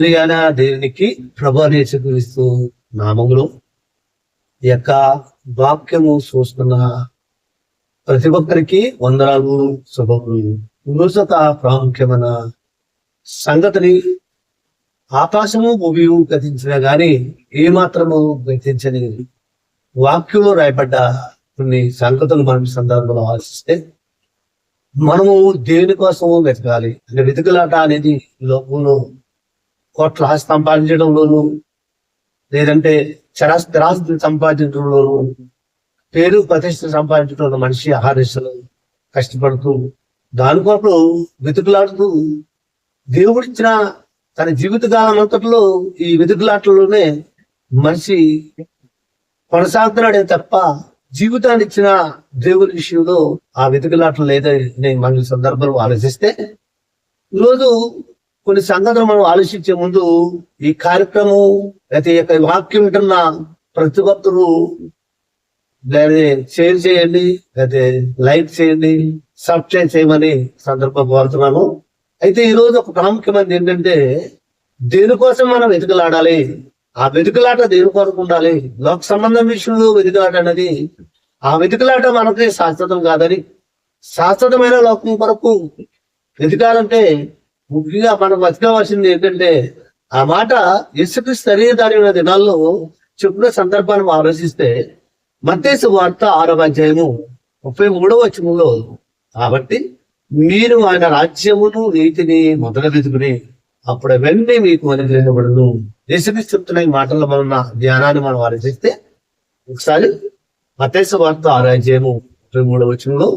ప్రియాన దేవునికి ప్రభానేసుక్రీస్తు నామములు. ఈ యొక్క వాక్యము చూస్తున్న ప్రతి ఒక్కరికి వందనాలు శుభములు. విమర్శత ప్రాముఖ్యమైన సంగతిని ఆకాశము భూమియు గతించినా గాని ఏమాత్రము గతించని వాక్యంలో రాయబడ్డ కొన్ని సంగతులు మనం సందర్భంలో ఆశిస్తే మనము దేవుని కోసం వెతకాలి. అంటే వెతుకులాట అనేది లోకంలో కోట్ల ఆస్తి సంపాదించడంలోను లేదంటే చరాస్తిరాస్తిని సంపాదించడంలోను పేరు ప్రతిష్ట సంపాదించడంలో మనిషి ఆహారిస్తలు కష్టపడుతూ దాని కొరకు వెతుకులాడుతూ దేవుడిచ్చిన తన జీవితకాలం అంతట్లో ఈ వెతుకులాటలోనే మనిషి కొనసాగుతున్నాడే తప్ప జీవితాన్ని ఇచ్చిన దేవుని విషయంలో ఆ వెతుకులాటలు లేదని మన సందర్భంలో ఆలోచిస్తే ఈరోజు కొన్ని సంగతులు మనం ఆలోచించే ముందు ఈ కార్యక్రమం లేకపోతే ఈ యొక్క వాక్యం వింటున్న ప్రతి ఒక్కరు దాన్ని షేర్ చేయండి లేకపోతే లైక్ చేయండి సబ్స్క్రైబ్ చేయమని సందర్భం కోరుతున్నాను. అయితే ఈ రోజు ఒక ప్రాముఖ్యమైనది ఏంటంటే దేనికోసం మనం వెతుకులాడాలి? ఆ వెతుకులాట దేని కొరకు ఉండాలి? లోక సంబంధం విషయంలో వెతుకులాట అనేది ఆ వెతుకులాట మనకి శాశ్వతం కాదని శాశ్వతమైన లోకం కొరకు వెతకాలంటే ముఖ్యంగా మనం బతకవలసింది ఏంటంటే ఆ మాట ఇసుక్రీస్తు శరీరధారిన దినాల్లో చెప్పిన సందర్భాన్ని ఆలోచిస్తే మత్తేసు వార్త ఆరవ అధ్యాయము ముప్పై మూడవ వచనంలో కాబట్టి మీరు ఆయన రాజ్యమును నీతిని మొదలు వెతుకుని అప్పుడు అవన్నీ మీకు అనుగ్రహించబడును. యేసుక్రీస్తు చెప్తున్న ఈ మాటల్లో మనం ధ్యానాన్ని మనం ఆలోచిస్తే ఒకసారి మతేశ వార్త ఆరో అధ్యాయము ముప్పై మూడవ వచనంలో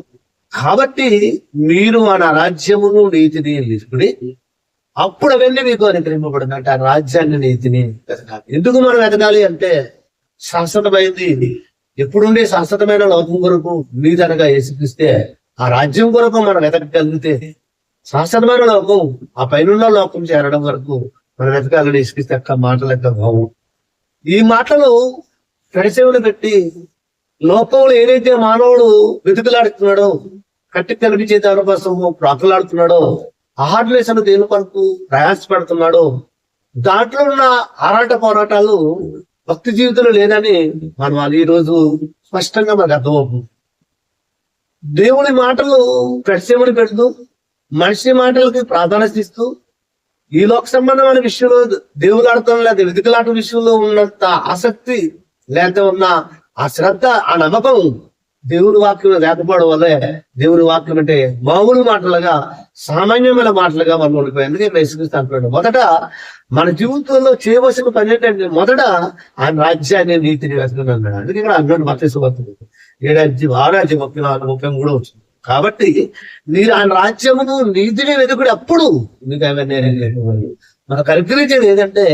కాబట్టి మీరు మన రాజ్యమును నీతిని తీసుకుని అప్పుడు అవన్నీ మీకు అనుగ్రహింపబడింది అంటే ఆ రాజ్యాన్ని నీతిని వెతకాలి. ఎందుకు మనం వెతకాలి అంటే శాశ్వతమైంది. ఎప్పుడుండే శాశ్వతమైన లోకం కొరకు నీతనగా యేసుక్రిస్తే ఆ రాజ్యం కొరకు మనం వెతకగలిగితే శాశ్వతమైన లోకం ఆ పైన లోకం చేరడం వరకు మనం వెతకాలని యేసుక్రిస్తే అక్క మాటల భావం ఈ మాటలు పరిచయలు పెట్టి లోకంలో ఏదైతే మానవుడు వెతుకులాడుతున్నాడో కట్టి కనిపించే దాని కోసము ప్రాకులాడుతున్నాడో ఆహార్లేసను దేని కొరకు ప్రయాసపడుతున్నాడో దాంట్లో ఉన్న ఆరాట పోరాటాలు భక్తి జీవితంలో లేదని మనం అది ఈ రోజు స్పష్టంగా మనకు అర్థమవుతుంది. దేవుని మాటలు ప్రత్యమని పెడుతూ మనిషి మాటలకి ప్రాధాన్యత ఇస్తూ ఈ లోక సంబంధమైన విషయంలో దేవులాడటం లేదా వెతుకులాట విషయంలో ఉన్నంత ఆసక్తి లేక ఉన్న ఆ శ్రద్ధ ఆ నమ్మకం దేవుని వాక్యం లేకపోవడం వల్లే దేవుని వాక్యం అంటే మామూలు మాటలుగా సామాన్యమైన మాటలుగా మనం ఉండిపోయి. అందుకే యేసుక్రీస్తు అంటున్నాడు మొదట మన జీవితంలో చేయవలసిన పని ఏంటంటే మొదట ఆయన రాజ్యాన్ని నీతిని వెతకని అన్నాడు. అందుకే ఇక్కడ అన్నాడు మత్స్యవత్తుడు ఏడాది ఆరాజ్యం ముప్పై నాలుగు ముప్పై మూడో వచ్చింది. కాబట్టి మీరు ఆయన రాజ్యమును నీతిని వెతుకుడు అప్పుడు మీకు అవన్నీ మనకు అనుగ్రహించేది ఏదంటే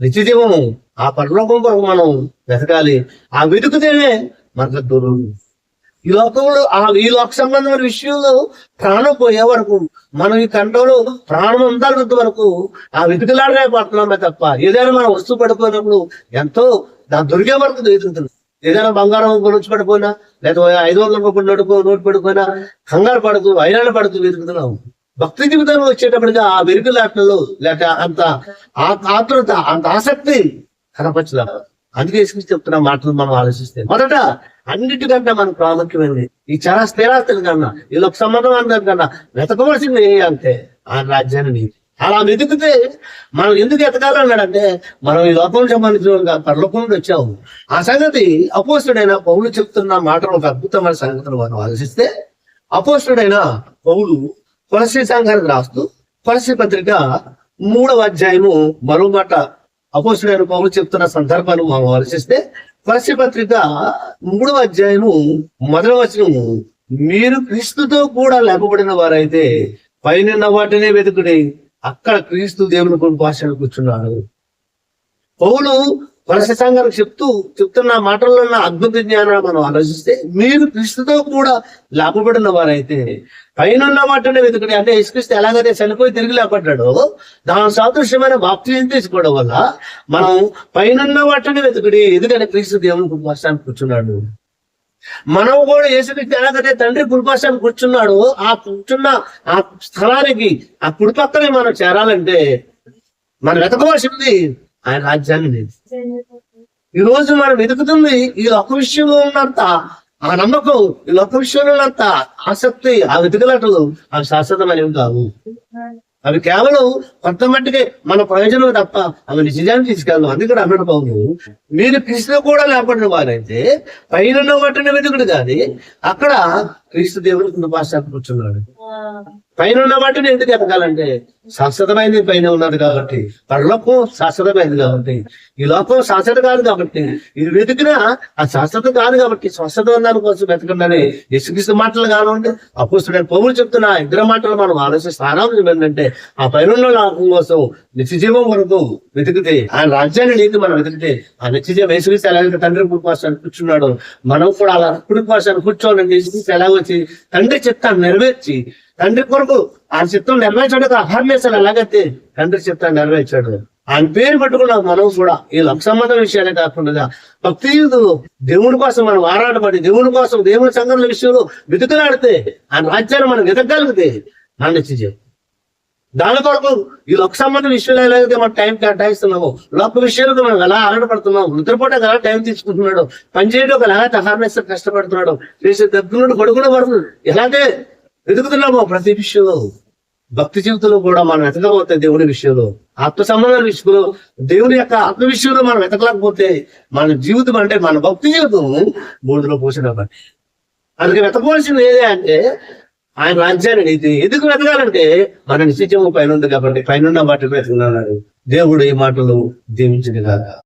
నిత్యజీవము. ఆ పరలోకం కొరకు మనం వెతకాలి. ఆ వెతుకుతేనే మనకు దూరం. ఈ లోకంలో ఆ ఈ లోక సంబంధమైన విషయంలో ప్రాణం పోయే వరకు మనం ఈ కంటంలో ప్రాణం అందాలంత వరకు ఆ వెతుకులాడనే పడుతున్నామే తప్ప ఏదైనా మనం వస్తువు పడిపోయినప్పుడు ఎంతో దాని దొరికే వరకు వెతుకుతున్నాం ఏదైనా బంగారం కొనుక్కు పడిపోయినా లేదా ఐదు వందల రూపాయలు నోటు నోటు పడిపోయినా కంగారు పడుతూ ఐరాణ పడుతూ వెతుకుతున్నాము. భక్తి జీవితంలో వచ్చేటప్పటికి ఆ వెలుగులాటలో లేక అంత ఆతృత అంత ఆసక్తి కనపరచదా. అందుకే యేసుక్రీస్తు చెప్తున్న మాటలు మనం ఆలోచిస్తే మొదట అన్నిటికంటే మనకు ప్రాముఖ్యమైనది ఈ చాలా స్థిరాస్తుల కన్నా ఈ లోక సంబంధం అందరి కన్నా వెతకవలసింది ఏ అంటే ఆ రాజ్యాన్ని నీతి అలా వెతికితే మనం ఎందుకు ఎతకాలన్నాడంటే మనం ఈ లోకం సంబంధించిన పరలోకం నుండి వచ్చాము. ఆ సంగతి అపోసుడైన పౌలు చెప్తున్న మాటలు ఒక అద్భుతమైన సంగతులు మనం ఆలోచిస్తే అపోసుడైన పౌలు కొలసి సంఘానికి రాస్తూ కొలసి పత్రిక మూడవ అధ్యాయము మరో మాట అపోస్తుడైన పౌరులు చెప్తున్న సందర్భాలు మనం ఆలోచిస్తే కొలసి పత్రిక మూడవ అధ్యాయము మొదటి వచనము మీరు క్రీస్తుతో కూడా లేపబడిన వారైతే పైన వాటినే వెతుకుడి అక్కడ క్రీస్తు దేవుని కొరకు భాషను కూర్చున్నాడు. పౌలు వలస సంఘానికి చెప్తూ చెప్తున్న మాటల్లో ఉన్న అద్భుత జ్ఞానాన్ని మనం ఆలోచిస్తే మీరు క్రీస్తుతో కూడా లాభపడిన వారైతే పైన మాటనే వెతుకుడి. అంటే యేసుక్రీస్తు ఎలాగైతే చనిపోయి తిరిగి లేపడ్డాడో దాని సాదృశ్యమైన బాప్తిజం తీసుకోవడం వల్ల మనం పైన వాటిని వెతుకుడి. ఎందుకంటే క్రీస్తు దేవుని కుటుంబాన్ని కూర్చున్నాడు. మనం కూడా యేసుక్రీస్తు ఎలాగైతే తండ్రి కుడిపాశాన్ని కూర్చున్నాడు ఆ కూర్చున్న ఆ స్థలానికి ఆ కుడి పక్కనే మనం చేరాలంటే మనం వెతకవలసింది ఆయన రాజ్యాన్ని లేదు. ఈ రోజు మనం వెతుకుతుంది ఈ ఒక్క విషయంలో ఉన్నంత ఆ నమ్మకం ఈ ఒక్క విషయంలో ఉన్నంత ఆసక్తి ఆ వెతుకులటలు అవి శాశ్వతమైనవి కావు. అవి కేవలం కొంత మట్టుకే మన ప్రయోజనం తప్ప అవి నిజాన్ని తీసుకెళ్ళను అందుకని అన్నాడు బాబు మీరు క్రీస్తు కూడా లేకుండా వారైతే పైన వాటిని వెతుకుడు కానీ అక్కడ క్రీస్తు దేవుడు కృపాశాఖ కూర్చున్నాడు. పైన ఉన్న వాటిని ఎందుకు ఎతకాలంటే శాశ్వతమైనది పైన ఉన్నది కాబట్టి పరలోకం శాశ్వతమైనది కాబట్టి ఈ లోకం శాశ్వత కాదు కాబట్టి ఇది వెతికినా ఆ శాశ్వతం కాదు కాబట్టి స్వస్థత ఉందని కోసం వెతకండి యేసుక్రీస్తు మాటలు కానివ్వండి అప్పుడు పౌరులు చెప్తున్న ఇద్దరు మాటలు మనం ఆలోచన సారాంశం ఏంటంటే ఆ పైన లోకం కోసం నిత్యజీవం వరకు వెతికితే ఆ రాజ్యాన్ని నీతి మనం వెతికితే ఆ నిత్యజీవం యేసుక్రీస్తు ఎలాగైతే తండ్రి కుటుంబాన్ని కూర్చున్నాడు మనం కూడా అలా కుటుంబాన్ని కూర్చోవాలంటే యేసుక్రీస్తు వచ్చి తండ్రి చిత్తాన్ని నెరవేర్చి తండ్రి కొరకు ఆ చిత్తం నెరవేర్చడానికి అహర్నేశాలు ఎలాగైతే తండ్రి చిత్తాన్ని నెరవేర్చాడు. ఆయన పేరు పట్టుకున్న మనం కూడా ఈ లక్ష సంబంధం విషయాలే కాకుండా భక్తి దేవుని కోసం మనం ఆరాటపడి దేవుని కోసం దేవుని సంఘటనల విషయంలో వెతుకులాడితే ఆయన రాజ్యాన్ని మనం వెతకగలిగితే మన దాని కొరకు ఈ లోక సంబంధం విషయంలో ఎలాగైతే మనం టైం కేటాయిస్తున్నామో లోక విషయాలకు మనం ఎలా ఆరాటపడుతున్నాం నిద్రపోట ఎలా టైం తీసుకుంటున్నాడు పని చేయడం ఎలా అహార్నేస్ కష్టపడుతున్నాడు చేసే దగ్గర కొడుకునే పడుతుంది ఎలాగే వెతుకుతున్నామో ప్రతి విషయంలో. భక్తి జీవితంలో కూడా మనం వెతకపోతే దేవుని విషయంలో ఆత్మ సంబంధాల విషయంలో దేవుని యొక్క ఆత్మ విషయంలో మనం వెతకలేకపోతే మన జీవితం అంటే మన భక్తి జీవితం బూడిదలో పోసిన పని అందుకే వెతకవలసింది ఏదే అంటే ఆయన రాజ్యాన్ని ఇది ఎందుకు వెతకాలంటే మన నిశ్చయం పైన ఉంది కాబట్టి పైన వాటిని వెతుకున్నాడు దేవుడు ఈ మాటలు దీవించింది కాక.